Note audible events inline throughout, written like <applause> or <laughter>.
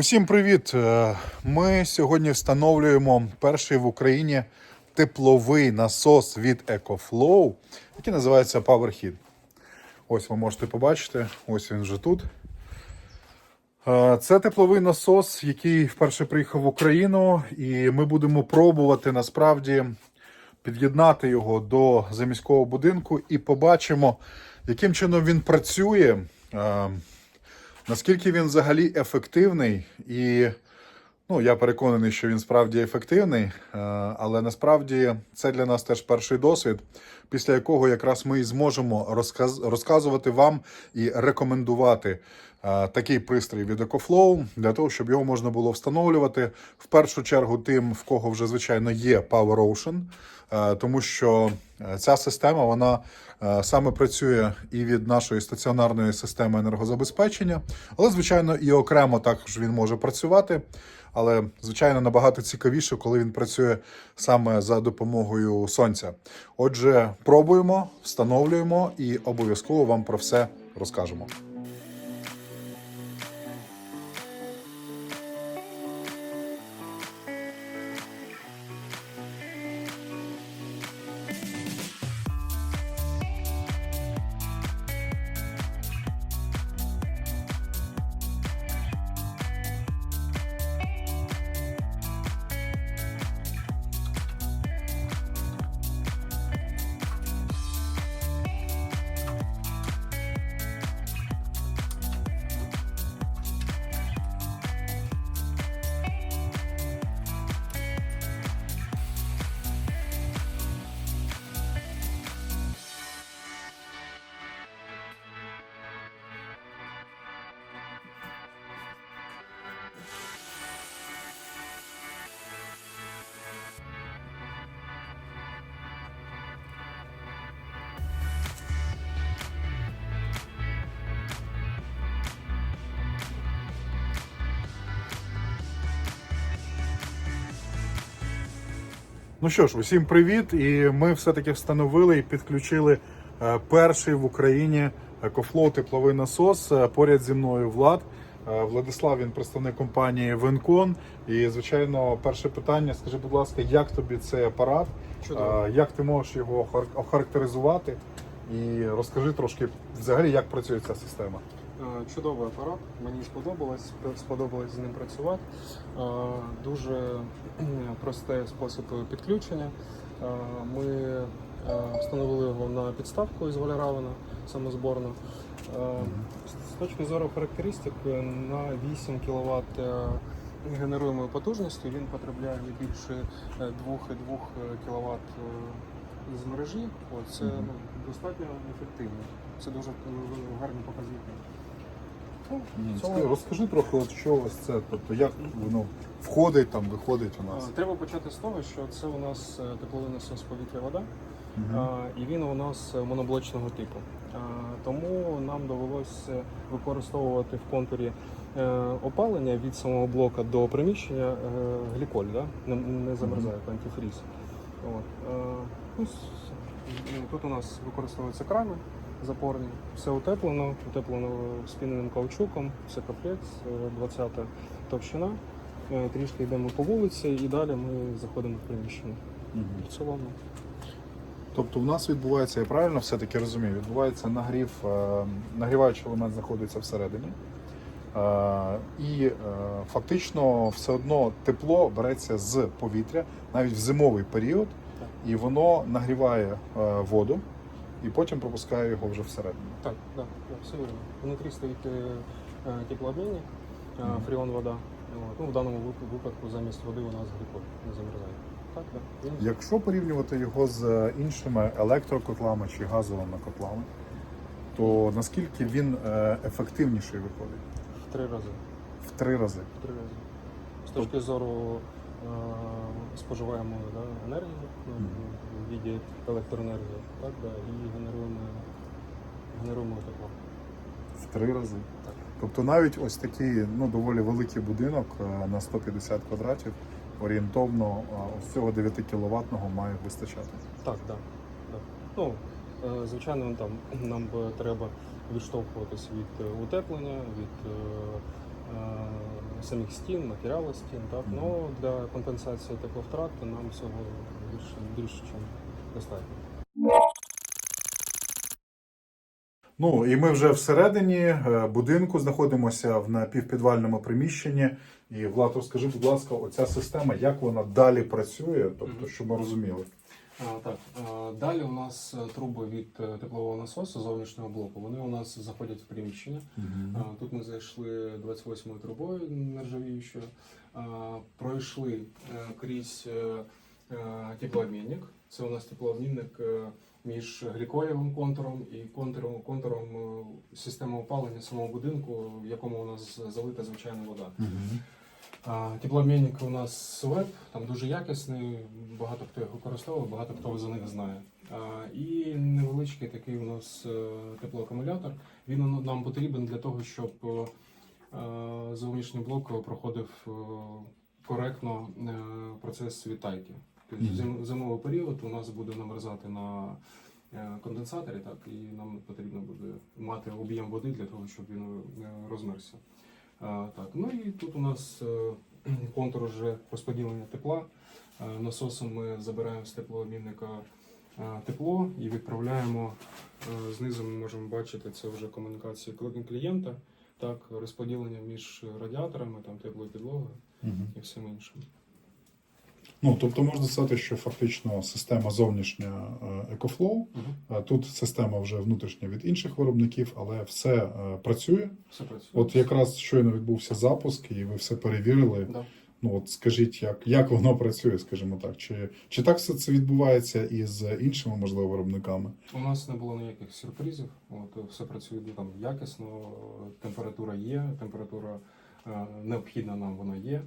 Усім привіт! Е, Ми сьогодні встановлюємо перший в Україні тепловий насос від EcoFlow, який називається PowerHeat. Ось ви можете побачити, ось він вже тут. Е, Це тепловий насос, який вперше приїхав в Україну, і ми будемо пробувати насправді під'єднати його до заміського будинку і побачимо, яким чином він працює. Наскільки він взагалі ефективний, і ну, я переконаний, що він справді ефективний, е, але насправді це для нас теж перший досвід, після якого якраз ми і зможемо розказ- розказувати вам і рекомендувати такий пристрій від EcoFlow для того, щоб його можна було встановлювати в першу чергу тим, в кого вже звичайно є Power Ocean, е, тому що е, ця система вона е, саме працює і від нашої стаціонарної системи енергозабезпечення, але звичайно і окремо також він може працювати. Але звичайно набагато цікавіше, коли він працює саме за допомогою сонця. Отже, пробуємо, встановлюємо і обов'язково вам про все розкажемо. Ну що ж, усім привіт! І ми все-таки встановили і підключили е, перший в Україні EcoFlow тепловий насос. Е, Поряд зі мною Влад. Е, Владислав, він представник компанії Венкон. І, звичайно, перше питання: скажи, будь ласка, як тобі цей апарат? Чудово. Е, Як ти можеш його охар- охарактеризувати? І розкажи трошки взагалі, як працює ця система. Е, Чудовий апарат, мені сподобалось, сподобалось з ним працювати. Е, Дуже простий спосіб підключення. Е, Ми встановили його на підставку із Валяравина самозборно. З точки зору характеристик, на 8 кВт генеруємої потужності він потребляє не більше 2,2 кВт з мережі. Це ну, достатньо ефективно. Це дуже гарні показники. Скажи- Розкажи трохи, от що ось це, тобто як воно входить там, виходить у нас. Треба почати з того, що це у нас е, тепловий насос повітря-вода, Мгм. а, і він у нас е, моноблочного типу. Тому нам довелося використовувати в контурі е, опалення від самого блока до приміщення е, гліколь, да? не, не замерзає як антифріз. От. е, ну, Тут у нас використовуються крани запорні, все утеплено, утеплено спіненим каучуком, все комплект, 20 товщина. Е, Трішки йдемо по вулиці і далі ми заходимо в приміщення. Мгм. В цілому. Тобто в нас відбувається, я правильно все-таки розумію, відбувається нагрів, е, нагріваючий елемент знаходиться всередині. Е, І е, фактично все одно тепло береться з повітря навіть в зимовий період, і воно нагріває е, воду і потім пропускає його вже всередину. Так, так, так, все вірно. Внутрі стоїть е, е, теплообмінник, е, фріон вода. Ну, в даному випадку замість води у нас гліколь не замерзає. Так, так. Якщо порівнювати його з іншими електрокотлами чи газовими котлами, то наскільки він ефективніший виходить? в три рази. В три рази. В три рази. З точки зору е, споживаємої да, енергії ну, Мгм. Віді електроенергії, так, да, і генеруємо, генеруємо тепло. В три рази. Так. Тобто навіть ось такий ну, доволі великий будинок е, на 150 квадратів орієнтовно е, ось цього 9 кіловатного має вистачати. Так, так. Да, Ну, е, звичайно, там нам треба відштовхуватись від утеплення, від самих стін, матеріалу стін. Так? Но для компенсації тепловтрат нам всього більше, більше ніж достатньо. Ну і ми вже всередині е, будинку знаходимося в напівпідвальному приміщенні. І Влад, розкажи, будь ласка, оця система, як вона далі працює, тобто, щоб ми розуміли. Так, далі у нас е, труби від е, теплового насосу зовнішнього блоку. Вони у нас заходять в приміщення. А, Тут ми зайшли 28-ю трубою нержавіючою, пройшли е, крізь теплообмінник. Це у нас теплообмінник між гліколєвим контуром і контуром, контуром системи опалення самого будинку, в якому у нас залита звичайна вода. А, Теплообмінник у нас СВЕП, там дуже якісний, багато хто їх використовує, багато хто за них знає. І невеличкий такий у нас е, теплоакумулятор. Він нам потрібен для того, щоб е, зовнішній блок проходив е, коректно процес відтайки. Тобто зимовий період у нас буде намерзати на конденсаторі, так, і нам потрібно буде мати об'єм води для того, щоб він розмерся. Так, ну і тут у нас е, <clears throat> контур вже розподілення тепла. Е, Насосом ми забираємо з теплообмінника е, тепло і відправляємо. Знизу ми можемо бачити це вже комунікації клієнта, так, розподілення між радіаторами, там теплою підлогою угу. і всім іншим. Ну, тобто можна сказати, що фактично система зовнішня е, EcoFlow, Угу. е, тут система вже внутрішня від інших виробників, але все е, працює. Все працює. От якраз щойно відбувся запуск, і ви все перевірили. Да. Ну от скажіть, як, як воно працює, скажімо так, чи, чи так все це відбувається і з іншими можливо виробниками? У нас не було ніяких сюрпризів. От все працює там якісно, температура є, температура е, необхідна нам вона є,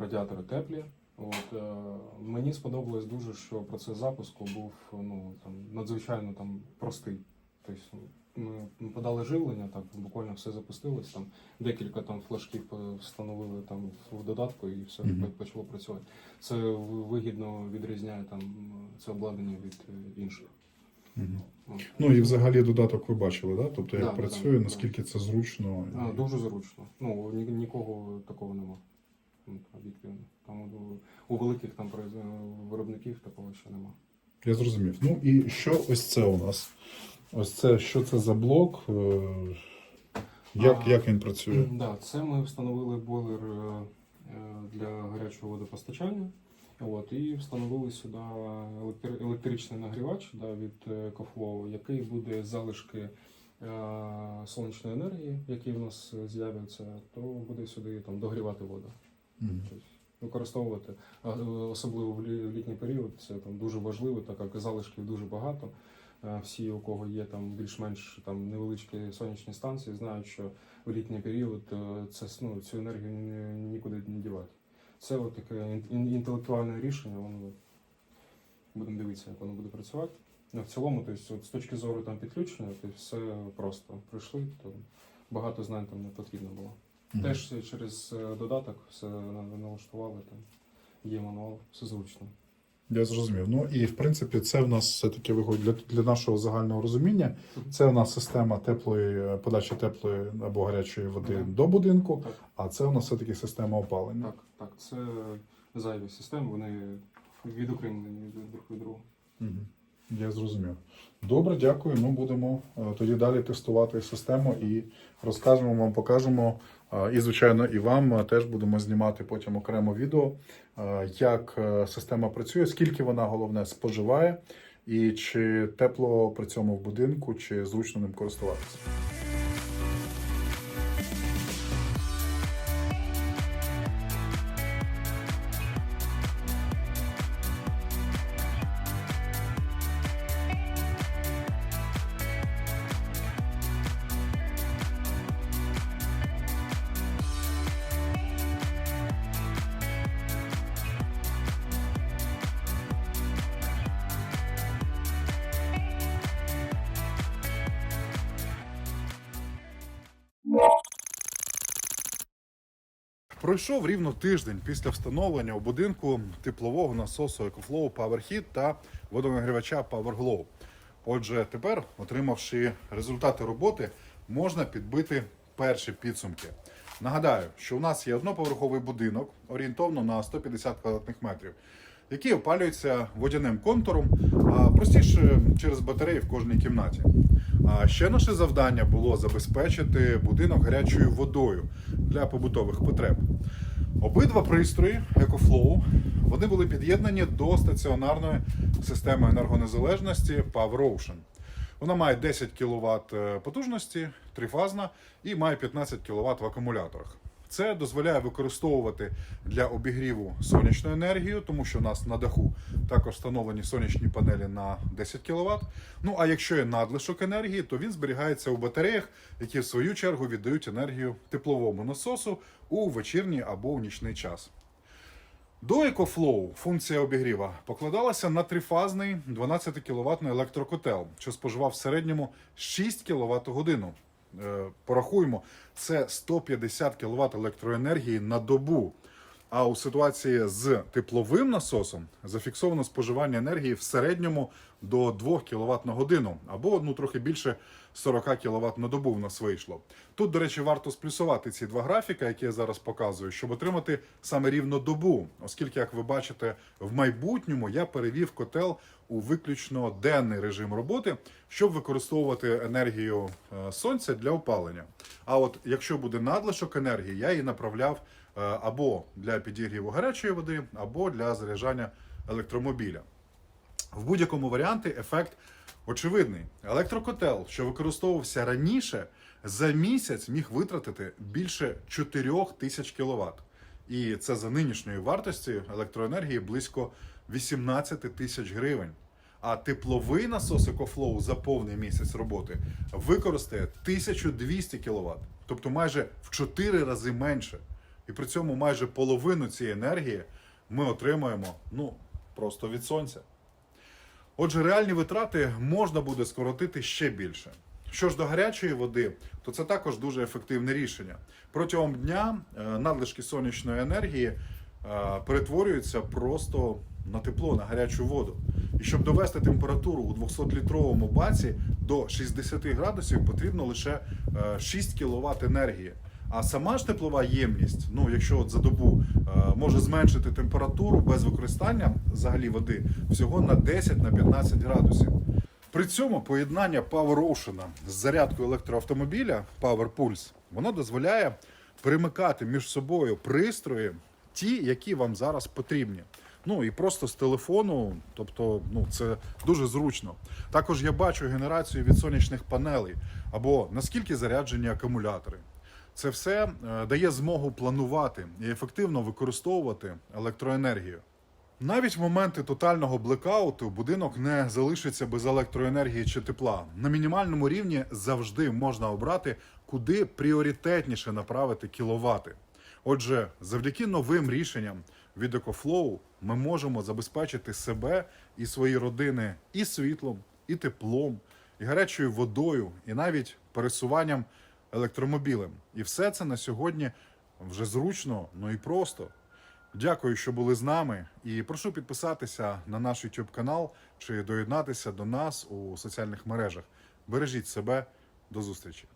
радіатори теплі. От е, мені сподобалось дуже, що процес запуску був ну там надзвичайно там простий. Тобто ми подали живлення, так буквально все запустилось. Там декілька там флажків встановили там в додатку і все Мгм. почало працювати. Це вигідно відрізняє там це обладнання від інших. От. Ну і взагалі додаток ви бачили, да? тобто як Да, да, працює, да. наскільки це зручно. А, дуже зручно. Ну ні, нікого такого нема. Ну. Там у, великих там виробників такого ще нема. Я зрозумів. Ну і що ось це у нас? Ось це що це за блок? Е, Як, А, як він працює? Да, це ми встановили бойлер е, е, для гарячого водопостачання. От, і встановили сюди електри- електричний нагрівач да, від Кофлоу, який буде залишки сонячної енергії, які в нас з'являться, то буде сюди там догрівати воду. Використовувати, особливо в літній період, це там дуже важливо, так як залишків дуже багато. Е, Всі, у кого є там більш-менш там невеличкі сонячні станції, знають, що в літній період е, це ну, цю енергію ні- нікуди не дівати. Це от таке ін- ін- інтелектуальне рішення. Воно будемо дивитися, як воно буде працювати. Ну, в цілому, тобто, от з точки зору там підключення, то все просто прийшли, то багато знань там не потрібно було. Теж через е, додаток все налаштували, там є мануал, все зручно. Я зрозумів. Ну і в принципі, це в нас все-таки виходить для, для нашого загального розуміння. Це у нас система теплої е, подачі теплої або гарячої води Мгм. до будинку, Так, а це у нас все-таки система опалення. так, так. Це зайві системи, вони відокремлені від- друг від друга. Мгм. Я зрозумів. Добре, дякую. Ну будемо е, тоді далі тестувати систему і розкажемо вам, покажемо. І, звичайно, і вам теж будемо знімати потім окремо відео, як е, система працює, скільки вона головне споживає, і чи тепло при цьому в будинку, чи зручно ним користуватися. Пройшов рівно тиждень після встановлення у будинку теплового насосу EcoFlow PowerHeat та водонагрівача PowerGlow. Отже, тепер, отримавши результати роботи, можна підбити перші підсумки. Нагадаю, що у нас є одноповерховий будинок орієнтовно на 150 квадратних метрів, який опалюється водяним контуром, а простіше через батареї в кожній кімнаті. А ще наше завдання було забезпечити будинок гарячою водою для побутових потреб. Обидва пристрої EcoFlow вони були під'єднані до стаціонарної системи енергонезалежності PowerOcean. Вона має 10 кВт потужності, трифазна, і має 15 кВт в акумуляторах. Це дозволяє використовувати для обігріву сонячну енергію, тому що у нас на даху також встановлені сонячні панелі на 10 кВт. Ну а якщо є надлишок енергії, то він зберігається у батареях, які в свою чергу віддають енергію тепловому насосу у вечірній або у нічний час. До EcoFlow функція обігріва покладалася на трифазний 12 кВт електрокотел, що споживав в середньому 6 кВт годину. Е, Порахуємо, це 150 кВт електроенергії на добу. А у ситуації з тепловим насосом зафіксовано споживання енергії в середньому до 2 кВт на годину, або ну, трохи більше 40 кВт на добу в нас вийшло. Тут, до речі, варто сплюсувати ці два графіка, які я зараз показую, щоб отримати саме рівно добу, оскільки, як ви бачите, в майбутньому я перевів котел у виключно денний режим роботи, щоб використовувати енергію е, сонця для опалення. А от якщо буде надлишок енергії, я її направляв або для підігріву гарячої води, або для заряджання електромобіля. В будь-якому варіанті ефект очевидний. Електрокотел, що використовувався раніше, за місяць міг витратити більше 4 тисяч кВт. І це за нинішньою вартості електроенергії близько 18 тисяч гривень. А тепловий насос EcoFlow за повний місяць роботи використає 1200 кВт, тобто майже в 4 рази менше. І при цьому майже половину цієї енергії ми отримуємо ну, просто від сонця. Отже, реальні витрати можна буде скоротити ще більше. Що ж до гарячої води, то це також дуже ефективне рішення. Протягом дня е, надлишки сонячної енергії е, перетворюються просто на тепло, на гарячу воду. І щоб довести температуру у 200-літровому баці до 60 градусів, потрібно лише е, 6 кВт енергії. А сама ж теплова ємність, ну якщо от за добу е, може зменшити температуру без використання взагалі води всього на 10-15 градусів. При цьому поєднання Power Ocean з зарядкою електроавтомобіля Power Pulse, воно дозволяє перемикати між собою пристрої, ті, які вам зараз потрібні. Ну і просто з телефону, тобто, ну це дуже зручно. Також я бачу генерацію від сонячних панелей або наскільки заряджені акумулятори. Це все е, дає змогу планувати і ефективно використовувати електроенергію. Навіть в моменти тотального блекауту будинок не залишиться без електроенергії чи тепла. На мінімальному рівні завжди можна обрати, куди пріоритетніше направити кіловати. Отже, завдяки новим рішенням від EcoFlow ми можемо забезпечити себе і свої родини і світлом, і теплом, і гарячою водою, і навіть пересуванням електромобілем. І все це на сьогодні вже зручно, ну і просто. Дякую, що були з нами, і прошу підписатися на наш YouTube канал чи доєднатися до нас у соціальних мережах. Бережіть себе, до зустрічі!